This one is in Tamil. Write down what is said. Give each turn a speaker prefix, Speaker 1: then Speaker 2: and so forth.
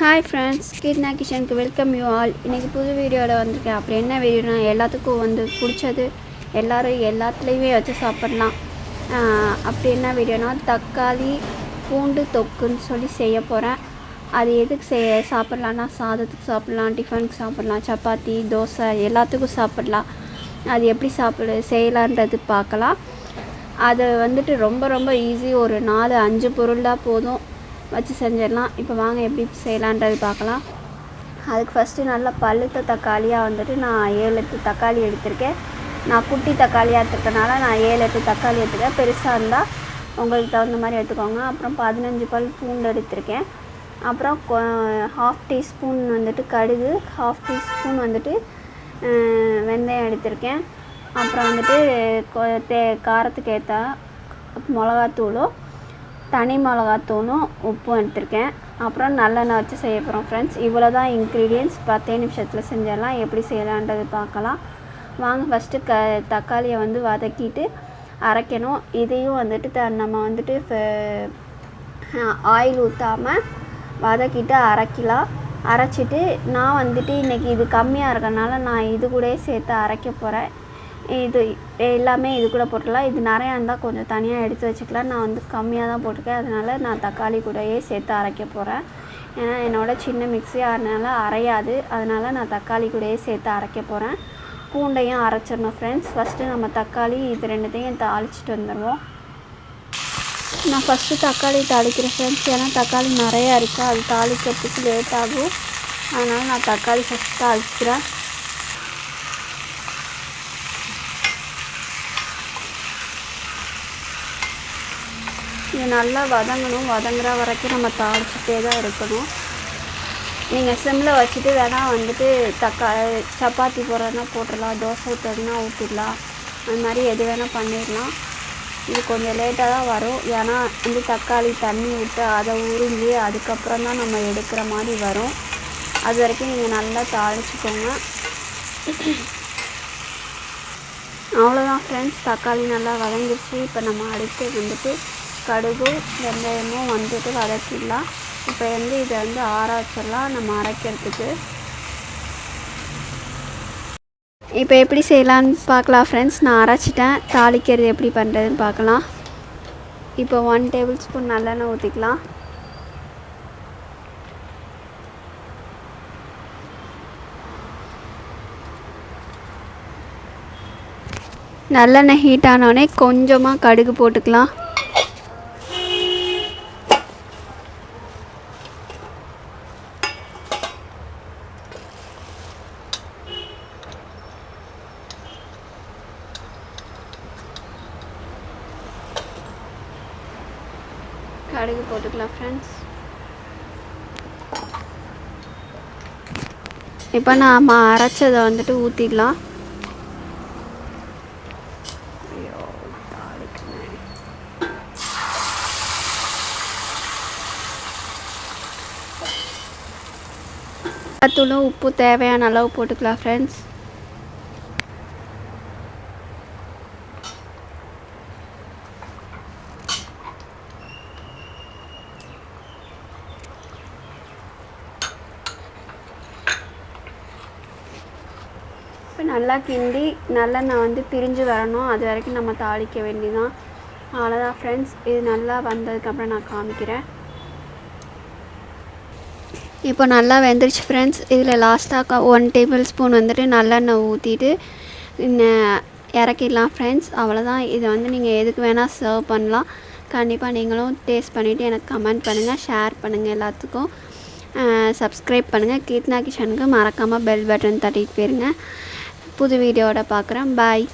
Speaker 1: ஹாய் ஃப்ரெண்ட்ஸ் கீர்னா கிச்சனுக்கு வெல்கம் யூ ஆல் இன்றைக்கி புது வீடியோவில் வந்திருக்கேன். அப்படி என்ன வீடியோனா எல்லாத்துக்கும் வந்து பிடிச்சது எல்லோரும் எல்லாத்துலேயுமே வச்சு சாப்பிட்லாம். அப்படி என்ன வீடியோனா தக்காளி பூண்டு தொக்குன்னு சொல்லி செய்ய போகிறேன் அது எதுக்கு செய்ய சாப்பிட்லான்னா சாதத்துக்கு சாப்பிட்லாம் டிஃபனுக்கு சாப்பிட்லாம் சப்பாத்தி தோசை எல்லாத்துக்கும் சாப்பிட்லாம். அது எப்படி சாப்பிடு செய்யலான்றது பார்க்கலாம். அது வந்துட்டு ரொம்ப ரொம்ப ஈஸி ஒரு நாலு அஞ்சு பொருள் தான் போதும். வச்சு செஞ்சிடலாம். இப்போ வாங்க எப்படி செய்யலான்றது பார்க்கலாம். அதுக்கு ஃபஸ்ட்டு நல்லா பழுத்த தக்காளியாக வந்துட்டு நான் ஏழு எட்டு தக்காளி எடுத்திருக்கேன். நான் குட்டி தக்காளியாக எடுத்துருக்கனால நான் ஏழு எட்டு தக்காளி எடுத்துருக்கேன் பெருசாக இருந்தால் உங்களுக்கு தகுந்த மாதிரி எடுத்துக்கோங்க. அப்புறம் பதினஞ்சு பல் பூண்டு எடுத்திருக்கேன். அப்புறம் ஹாஃப் டீஸ்பூன் வந்துட்டு கடுகு ஹாஃப் டீஸ்பூன் வந்துட்டு வெந்தயம் எடுத்திருக்கேன். அப்புறம் வந்துட்டு கொ- தே காரத்துக்கு ஏற்ற மிளகாத்தூளும் தனி மிளகாத்தூளும் உப்பும் எடுத்திருக்கேன். அப்புறம் நல்லெண்ணெய் வச்சு செய்ய போகிறோம் ஃப்ரெண்ட்ஸ் இவ்வளோ தான் இன்க்ரீடியன்ஸ் பத்தே நிமிஷத்தில் செஞ்சிடலாம். எப்படி செய்யலான்றது பார்க்கலாம். வாங்க ஃபஸ்ட்டு க தக்காளியை வந்து வதக்கிட்டு அரைக்கணும். இதையும் வந்துட்டு த நம்ம வந்துட்டு ஆயில் ஊற்றாமல் வதக்கிட்டு அரைக்கலாம். அரைச்சிட்டு நான் வந்துட்டு இன்றைக்கி இது கம்மியாக இருக்கனால நான் இது கூடயே சேர்த்து அரைக்க போகிறேன் இது எல்லாமே இது கூட போட்டுக்கலாம். இது நிறையா இருந்தால் கொஞ்சம் தனியாக எடுத்து வச்சுக்கலாம். நான் வந்து கம்மியாக தான் போட்டிருக்கேன். அதனால் நான் தக்காளி கூடயே சேர்த்து அரைக்க போகிறேன் ஏன்னா என்னோட சின்ன மிக்ஸி அதனால் அரையாது. அதனால் நான் தக்காளி கூடயே சேர்த்து அரைக்க போகிறேன் பூண்டையும் அரைச்சிடணும் ஃப்ரெண்ட்ஸ் ஃபஸ்ட்டு நம்ம தக்காளி இது ரெண்டுத்தையும் தாளிச்சிட்டு வந்துடுவோம் நான் ஃபஸ்ட்டு தக்காளி தாளிக்கிறேன் ஃப்ரெண்ட்ஸ் ஏன்னா தக்காளி நிறையா இருக்குது அது தாளிக்கிறதுக்கு லேட் ஆகும். அதனால் நான் தக்காளி ஃபஸ்ட்டு தாளிக்கிறேன். இது நல்லா வதங்கணும். வதங்குற வரைக்கும் நம்ம தாளிச்சிட்டே தான் இருக்கணும். நீங்கள் சிம்மில் வச்சுட்டு வேணால் வந்துட்டு தக்காளி சப்பாத்தி போடுறதுனா போட்டுடலாம். தோசை ஊற்றுறதுனா ஊற்றிடலாம் அந்த மாதிரி எது வேணால் பண்ணிடலாம். இது கொஞ்சம் லேட்டாக தான் வரும். ஏன்னா வந்து தக்காளி தண்ணி விட்டு அதை உறிஞ்சி அதுக்கப்புறம் தான் நம்ம எடுக்கிற மாதிரி வரும். அது வரைக்கும் நீங்கள் நல்லா தாளிச்சுக்கோங்க. அவ்வளோதான் ஃப்ரெண்ட்ஸ் தக்காளி நல்லா வதங்கிடுச்சு. இப்போ நம்ம அடுத்து வந்துட்டு கடுகும் வெந்தயமும் வந்துட்டு வதக்கிடலாம். இப்போ வந்து இதை வந்து ஆற வச்சிடலாம் நம்ம அரைக்கிறதுக்கு. இப்போ எப்படி செய்யலான்னு பார்க்கலாம் ஃப்ரெண்ட்ஸ் நான் அரைச்சிட்டேன். தாளிக்கிறது எப்படி பண்ணுறதுன்னு பார்க்கலாம். இப்போ ஒன் டேபிள் ஸ்பூன் நல்லெண்ணெய் ஊற்றிக்கலாம் நல்லெண்ணெய் ஹீட் ஆனோடனே கொஞ்சமாக கடுகு போட்டுக்கலாம். கடுகு போட்டுக்கலாம் ஃப்ரெண்ட்ஸ் இப்போ நாம் அரைச்சதை வந்துட்டு ஊற்றிடலாம் தூளும் உப்பு தேவையான அளவு போட்டுக்கலாம் ஃப்ரெண்ட்ஸ் இப்போ நல்லா கிண்டி நல்லெண்ணெய் வந்து பிரிஞ்சு வரணும். அது வரைக்கும் நம்ம தாளிக்க வேண்டிதான் அவ்வளோதான் ஃப்ரெண்ட்ஸ் இது நல்லா வந்ததுக்கப்புறம் நான் காமிக்கிறேன். இப்போ நல்லா வெந்துருச்சு ஃப்ரெண்ட்ஸ் இதில் லாஸ்ட்டாக ஒன் டேபிள் ஸ்பூன் வந்துட்டு நல்லெண்ணெய் ஊற்றிட்டு இறக்கிடலாம் ஃப்ரெண்ட்ஸ் அவ்வளோதான் இதை வந்து நீங்கள் எதுக்கு வேணால் சர்வ் பண்ணலாம். கண்டிப்பாக நீங்களும் டேஸ்ட் பண்ணிவிட்டு எனக்கு கமெண்ட் பண்ணுங்கள் ஷேர் பண்ணுங்கள் எல்லாத்துக்கும். சப்ஸ்கிரைப் பண்ணுங்கள் கீர்த்தனா கிஷனுக்கு மறக்காமல் பெல் பட்டன் தட்டிட்டு போயிருங்க. புது வீடியோவோட பார்க்குறேன் பாய்